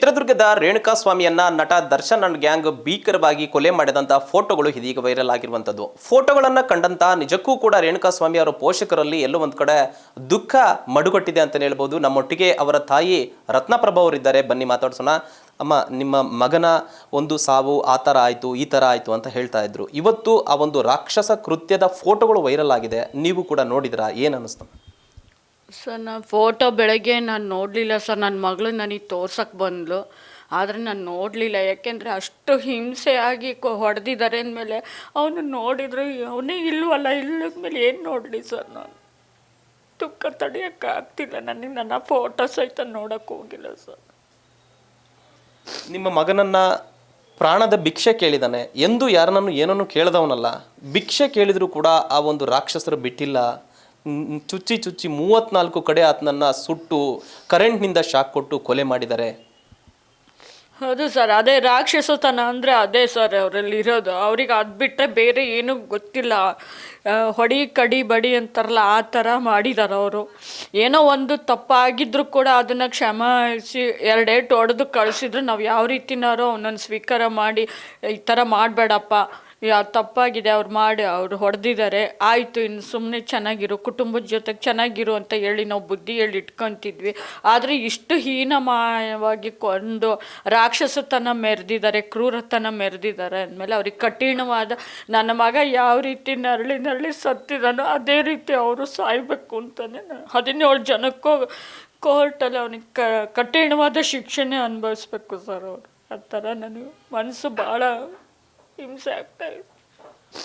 ಚಿತ್ರದುರ್ಗದ ರೇಣುಕಾ ಸ್ವಾಮಿಯನ್ನ ನಟ Darshan and gang ಭೀಕರವಾಗಿ ಕೊಲೆ ಮಾಡಿದಂತಹ ಫೋಟೋಗಳು ಇದೀಗ ವೈರಲ್ ಆಗಿರುವಂಥದ್ದು ಫೋಟೋಗಳನ್ನು ಕಂಡಂತ ನಿಜಕ್ಕೂ ಕೂಡ ರೇಣುಕಾ ಸ್ವಾಮಿ ಅವರ ಪೋಷಕರಲ್ಲಿ ಎಲ್ಲೋ ಒಂದು ಕಡೆ ದುಃಖ ಮಡುಗಟ್ಟಿದೆ ಅಂತ ಹೇಳ್ಬೋದು. ನಮ್ಮೊಟ್ಟಿಗೆ ಅವರ ತಾಯಿ ರತ್ನಪ್ರಭಾ ಅವರಿದ್ದಾರೆ. ಬನ್ನಿ ಮಾತಾಡ್ಸೋಣ. ಅಮ್ಮ, ನಿಮ್ಮ ಮಗನ ಒಂದು ಸಾವು, ಆ ಥರ ಆಯಿತು, ಈ ಥರ ಆಯಿತು ಅಂತ ಹೇಳ್ತಾ ಇದ್ರು. ಇವತ್ತು ಆ ಒಂದು ರಾಕ್ಷಸ ಕೃತ್ಯದ ಫೋಟೋಗಳು ವೈರಲ್ ಆಗಿದೆ. ನೀವು ಕೂಡ ನೋಡಿದ್ರಾ? ಏನು ಅನ್ನಿಸ್ತು? ಸರ್, ನಾನು ಫೋಟೋ ಬೆಳಗ್ಗೆ ನಾನು ನೋಡಲಿಲ್ಲ ಸರ್. ನನ್ನ ಮಗಳು ನನಗೆ ತೋರ್ಸಕ್ಕೆ ಬಂದಳು ಆದರೆ ನಾನು ನೋಡಲಿಲ್ಲ. ಯಾಕೆಂದರೆ ಅಷ್ಟು ಹಿಂಸೆಯಾಗಿ ಕೊ ಹೊಡೆದಿದ್ದಾರೆ ಅಂದಮೇಲೆ ಅವನು ನೋಡಿದ್ರು, ಅವನೇ ಇಲ್ವಲ್ಲ ಇಲ್ಲದ ಮೇಲೆ ಏನು ನೋಡಲಿ ಸರ್ ನಾನು? ದುಃಖ ತಡೆಯೋಕ್ಕಾಗ್ತಿಲ್ಲ ನನಗೆ ನನ್ನ ಫೋಟೋ ಸಹಿತ ನೋಡೋಕ್ಕೆ ಹೋಗಿಲ್ಲ ಸರ್. ನಿಮ್ಮ ಮಗನನ್ನ ಪ್ರಾಣದ ಭಿಕ್ಷೆ ಕೇಳಿದಾನೆ ಎಂದು ಯಾರನ್ನೂ ಏನನ್ನು ಕೇಳದವನಲ್ಲ. ಭಿಕ್ಷೆ ಕೇಳಿದರೂ ಕೂಡ ಆ ಒಂದು ರಾಕ್ಷಸರು ಬಿಟ್ಟಿಲ್ಲ. ಚುಚ್ಚಿ ಚುಚ್ಚಿ ಮೂವತ್ನಾಲ್ಕು ಕಡೆ ಆತನನ್ನ ಸುಟ್ಟು ಕರೆಂಟ್ನಿಂದ ಶಾಕ್ ಕೊಟ್ಟು ಕೊಲೆ ಮಾಡಿದ್ದಾರೆ. ಹೌದು ಸರ್, ಅದೇ ರಾಕ್ಷಸತನ ಅಂದರೆ ಅದೇ ಸರ್ ಅವರಲ್ಲಿ ಇರೋದು. ಅವ್ರಿಗೆ ಅದು ಬಿಟ್ಟರೆ ಬೇರೆ ಏನೂ ಗೊತ್ತಿಲ್ಲ. ಹೊಡಿ ಕಡಿ ಬಡಿ ಅಂತಾರಲ್ಲ, ಆ ಥರ ಮಾಡಿದ್ದಾರೆ ಅವರು. ಏನೋ ಒಂದು ತಪ್ಪಾಗಿದ್ರು ಕೂಡ ಅದನ್ನು ಕ್ಷಮಿಸಿ ಎರಡೇಟು ಹೊಡೆದು ಕಳಿಸಿದ್ರು ನಾವು ಯಾವ ರೀತಿನಾರೋ ಅವನನ್ನು ಸ್ವೀಕಾರ ಮಾಡಿ ಈ ಥರ ಮಾಡಬೇಡಪ್ಪ. ಯಾ, ತಪ್ಪಾಗಿದೆ, ಅವ್ರು ಮಾಡಿ, ಅವ್ರು ಹೊಡೆದಿದ್ದಾರೆ. ಆಯಿತು, ಇನ್ನು ಸುಮ್ಮನೆ ಚೆನ್ನಾಗಿರು, ಕುಟುಂಬದ ಜೊತೆಗೆ ಚೆನ್ನಾಗಿರು ಅಂತ ಹೇಳಿ ನಾವು ಬುದ್ಧಿ ಹೇಳಿ ಇಟ್ಕೊತಿದ್ವಿ. ಆದರೆ ಇಷ್ಟು ಹೀನಮಯವಾಗಿ ಕೊಂದು ರಾಕ್ಷಸತನ ಮೆರೆದಿದ್ದಾರೆ, ಕ್ರೂರತನ ಮೆರೆದಿದ್ದಾರೆ ಅಂದಮೇಲೆ ಅವ್ರಿಗೆ ಕಠಿಣವಾದ, ನನ್ನ ಮಗ ಯಾವ ರೀತಿ ನರಳಿ ನರಳಿ ಸತ್ತಿದಾನೋ ಅದೇ ರೀತಿ ಅವರು ಸಾಯ್ಬೇಕು ಅಂತಲೇ ಹದಿನೇಳು ಜನಕ್ಕೂ ಕೋರ್ಟಲ್ಲಿ ಅವನಿಗೆ ಕ, ಕಠಿಣವಾದ ಶಿಕ್ಷೆನೇ ಅನುಭವಿಸ್ಬೇಕು ಸರ್ ಅವರು. ಆ ಥರ ನನಗೆ ಮನಸ್ಸು ಭಾಳ ಹಿಂಸೆ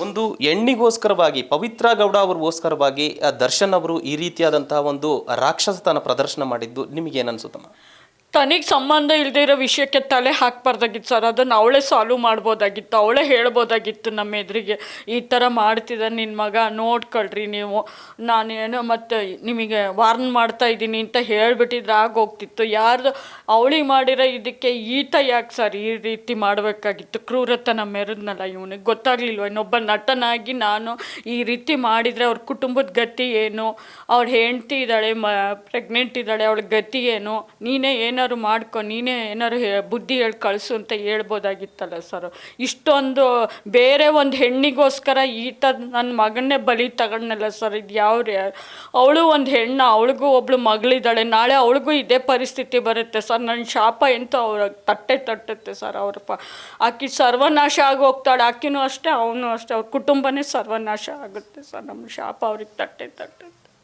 ಒಂದು ಹೆಣ್ಣಿಗೋಸ್ಕರವಾಗಿ ಪವಿತ್ರ ಗೌಡ ಅವ್ರಿಗೋಸ್ಕರವಾಗಿ ದರ್ಶನ್ ಅವರು ಈ ರೀತಿಯಾದಂತಹ ಒಂದು ರಾಕ್ಷಸತನ ಪ್ರದರ್ಶನ ಮಾಡಿದ್ದು ನಿಮಗೆ ಏನನ್ಸುತ್ತಮ್ಮ ತನಿಗೆ ಸಂಬಂಧ ಇಲ್ಲದೆ ಇರೋ ವಿಷಯಕ್ಕೆ ತಲೆ ಹಾಕ್ಬಾರ್ದಾಗಿತ್ತು ಸರ್. ಅದನ್ನು ಅವಳೇ ಸಾಲ್ವ್ ಮಾಡ್ಬೋದಾಗಿತ್ತು, ಅವಳೇ ಹೇಳ್ಬೋದಾಗಿತ್ತು ನಮ್ಮ ಎದುರಿಗೆ. ಈ ಥರ ಮಾಡ್ತಿದ್ದ ನಿನ್ನ ಮಗ, ನೋಡ್ಕೊಳ್ರಿ ನೀವು. ನಾನೇನು ಮತ್ತು ನಿಮಗೆ ವಾರ್ನ್ ಮಾಡ್ತಾ ಇದ್ದೀನಿ ಅಂತ ಹೇಳ್ಬಿಟ್ಟಿದ್ರೆ ಆಗೋಗ್ತಿತ್ತು. ಯಾರ್ದು, ಅವಳಿಗೆ ಮಾಡಿರೋ ಇದಕ್ಕೆ ಈತ ಯಾಕೆ ಸರ್ ಈ ರೀತಿ ಮಾಡಬೇಕಾಗಿತ್ತು? ಕ್ರೂರತನ ಮೆರೆದ್ನಲ್ಲ ಇವನಿಗೆ? ಗೊತ್ತಾಗ್ಲಿಲ್ವ? ಇನ್ನೊಬ್ಬ ನಟನಾಗಿ ನಾನು ಈ ರೀತಿ ಮಾಡಿದರೆ ಅವ್ರ ಕುಟುಂಬದ ಗತಿ ಏನು? ಅವ್ಳ ಹೆಂಡ್ತಿ ಇದ್ದಾಳೆ, ಮ ಪ್ರೆಗ್ನೆಂಟ್ ಇದ್ದಾಳೆ, ಅವಳ ಗತಿ ಏನು? ನೀನೇ ಏನಾದ್ರು ಮಾಡ್ಕೊ, ನೀನೇ ಏನಾದ್ರು ಬುದ್ಧಿ ಹೇಳಿ ಕಳಿಸು ಅಂತ ಹೇಳ್ಬೋದಾಗಿತ್ತಲ್ಲ ಸರ್. ಇಷ್ಟೊಂದು ಬೇರೆ ಒಂದು ಹೆಣ್ಣಿಗೋಸ್ಕರ ಈತ ನನ್ನ ಮಗನ್ನೇ ಬಲಿ ತಗೊಂಡಲ್ಲ ಸರ್, ಇದು ಯಾವ ಅವಳು ಒಂದು ಹೆಣ್ಣು, ಅವಳಿಗೂ ಒಬ್ಳು ಮಗಳಿದ್ದಾಳೆ, ನಾಳೆ ಅವಳಿಗೂ ಇದೇ ಪರಿಸ್ಥಿತಿ ಬರುತ್ತೆ ಸರ್. ನನ್ನ ಶಾಪ ಎಂತೂ ಅವ್ರ ತಟ್ಟೆ ತಟ್ಟುತ್ತೆ ಸರ್ ಅವ್ರ ಪ. ಆಕಿ ಸರ್ವನಾಶ ಆಗಿ ಹೋಗ್ತಾಳೆ, ಆಕಿನೂ ಅಷ್ಟೇ, ಅವನು ಅಷ್ಟೇ, ಅವ್ರ ಕುಟುಂಬನೇ ಸರ್ವನಾಶ ಆಗುತ್ತೆ ಸರ್. ನಮ್ಮ ಶಾಪ ಅವ್ರಿಗೆ ತಟ್ಟೆ ತಟ್ಟುತ್ತೆ.